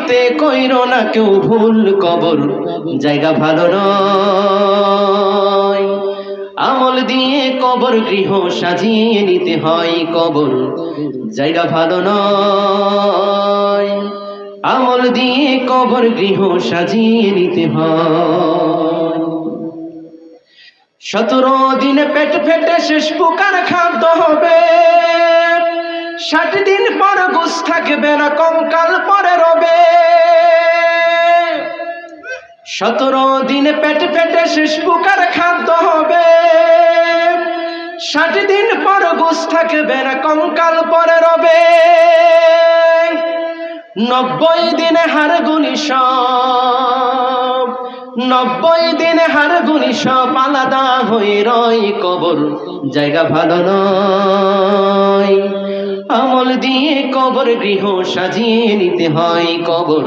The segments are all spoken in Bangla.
নিতে কইর না কেউ ভুল কবর। জায়গা ভালো নয়। আমল দিয়ে কবর গৃহ সাজিয়ে নিতে হয় কবর। জায়গা ভালো নয়। আমল দিয়ে কবর গৃহ সাজিয়ে নিতে হয়। সতেরো দিনে পেট ফেটে শেষ পোকার খাদ্য হবে। ষাট দিন পর গুস থাকবে না, কঙ্কাল পরে সতেরো দিনে পেট ফেটে শেষ পোকার খাদ্য হবে। ষাট দিন পর গোস থাকবে না, কঙ্কাল পরে রবে। নব্বই দিনে হার গুনি সব, নব্বই দিনে হার গুনি সব আলাদা হয়ে রয় কবর। জায়গা ভালো নয়। আমল দিয়ে কবর গৃহ সাজিয়ে নিতে হয় কবর।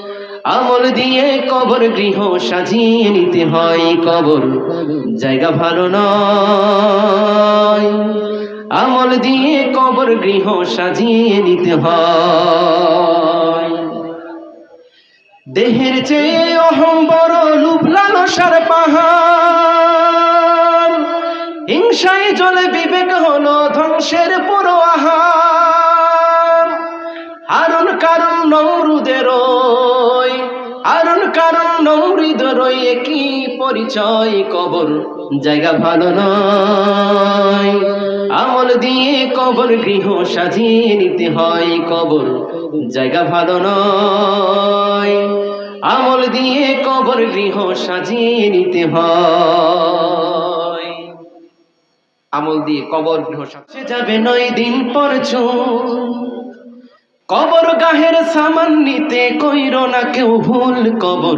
আমল দিয়ে কবর গৃহ সাজিয়ে নিতে হয়। কবর জায়গা ভালো নয়। আমল দিয়ে কবর গৃহ সাজিয়ে নিতে হয়। দেহের চেয়ে অহম বড় লুপ লালসার পাহাড়। হিংসায় জলে বিবেক হলো ধ্বংসের পুরো আহার। হারুন কারণ কারণ নমরুদের একই পরিচয় কবর, জায়গা ভালো নয়। আমল দিয়ে কবর গৃহ সাজিয়ে নিতে হয় কবর, জায়গা ভালো নয়। আমল দিয়ে কবর গৃহ সাজিয়ে নিতে হয়। আমল দিয়ে কবর গৃহ সাজিয়ে যাবে নয় দিন পর কবর গাহের সামান নিতে কইর না কেউ ভুল কবর।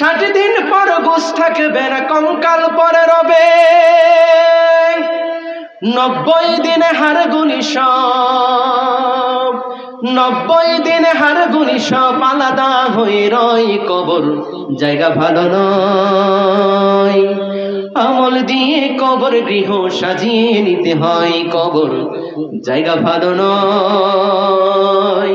ষাট দিন পর গুস থাকবে না, কঙ্কাল পরে রবে। নব্বই দিনে হার গুনি সব, নব্বই দিনে হার গুনি সব, আলাদা হয়ে রয় কবর, জায়গা ভালো নয়। আমল দিয়ে কবর গৃহ সাজিয়ে নিতে হয় কবর, জায়গা ভালো নয়।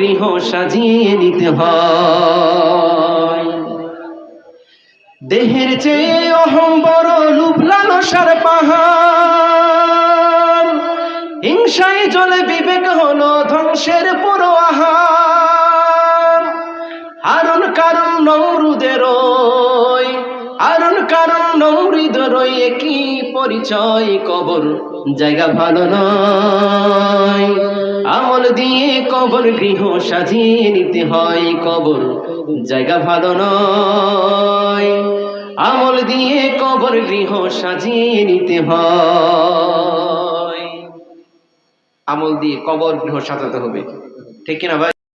গৃহ সাজিয়ে নিতে হয়। দেহের চেয়ে বড় লুপ লালসার পাহাড়। হিংসায় জলে বিবেক হলো ধ্বংসের পুরো আহার। হারুন কারণ নমরুদের হারুন কারণ নমরুদের একই পরিচয় কবর। জায়গা ভালো নয়। আমল দিয়ে কবর গৃহ সাজিয়ে নিতে হয়। কবর জায়গা ভালো নয়। আমল দিয়ে কবর গৃহ সাজিয়ে নিতে হয়। আমল দিয়ে কবর গৃহ সাজাতে হবে। ঠিক কিনা ভাই?